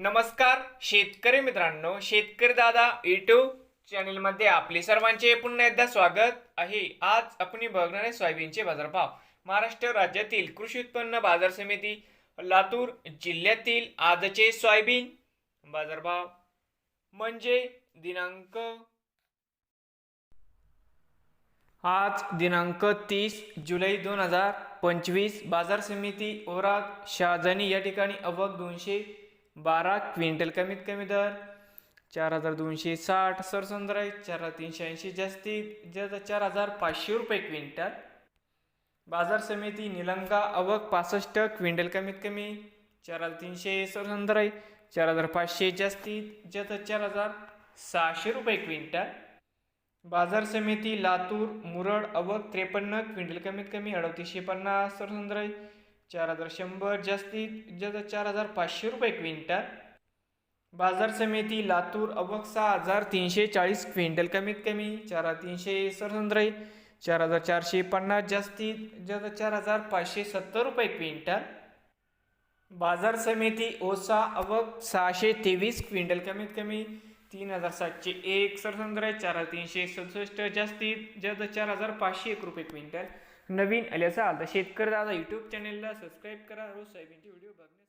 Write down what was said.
नमस्कार शेतकरी मित्रांनो शेतकरी दादा युट्यूब चॅनलमध्ये आपले सर्वांचे पुन्हा एकदा स्वागत आहे. आज आपण बघणार आहे सोयाबीनचे बाजारभाव. महाराष्ट्र राज्यातील कृषी उत्पन्न बाजार समिती लातूर जिल्ह्यातील आजचे सोयाबीन बाजारभाव म्हणजे दिनांक आज दिनांक तीस जुलै दोन हजार पंचवीस. बाजार समिती ओराग शहाजनी या ठिकाणी अवघ दोनशे बारा क्विंटल कमीत कमी दर चार हजार दोनशे साठ सरसंद्रा चार हजार तीनशे ऐंशी जास्तीत जास्त चार हजार पाचशे रुपये क्विंटल. बाजार समिती निलंगा अवक पासष्ट क्विंटल कमीत कमी चार हजार तीनशे सरसंद्रा चार हजार पाचशे जास्तीत जास्त चार हजार सहाशे रुपये क्विंटल. बाजार समिती लातूर मुरड अवक त्रेपन्न क्विंटल कमीत कमी अडतीसशे पन्नास सरसंद्र चार हजार शंभर जास्तीत जास्त चार हजार पाचशे रुपये क्विंटल. बाजार समिती लातूर अबक सहा हजार तीनशे चाळीस क्विंटल कमीत कमी चार हजार तीनशे सरसंद्रे चार हजार चारशे पन्नास जास्तीत जास्त चार हजार पाचशे सत्तर रुपये क्विंटल. बाजार समिती ओसा अवक सहाशे तेवीस क्विंटल कमीत कमी तीन हजार सातशे एक सरसंद्रे चार हजार तीनशे सदुसष्ट जास्तीत जास्त चार हजार पाचशे एक रुपये क्विंटल. नवीन आले असाल तर शेतकरी दादा यूट्यूब चॅनेलला सबस्क्राईब करा. रोज सोयाबीनचे व्हिडिओ बघण्यासाठी.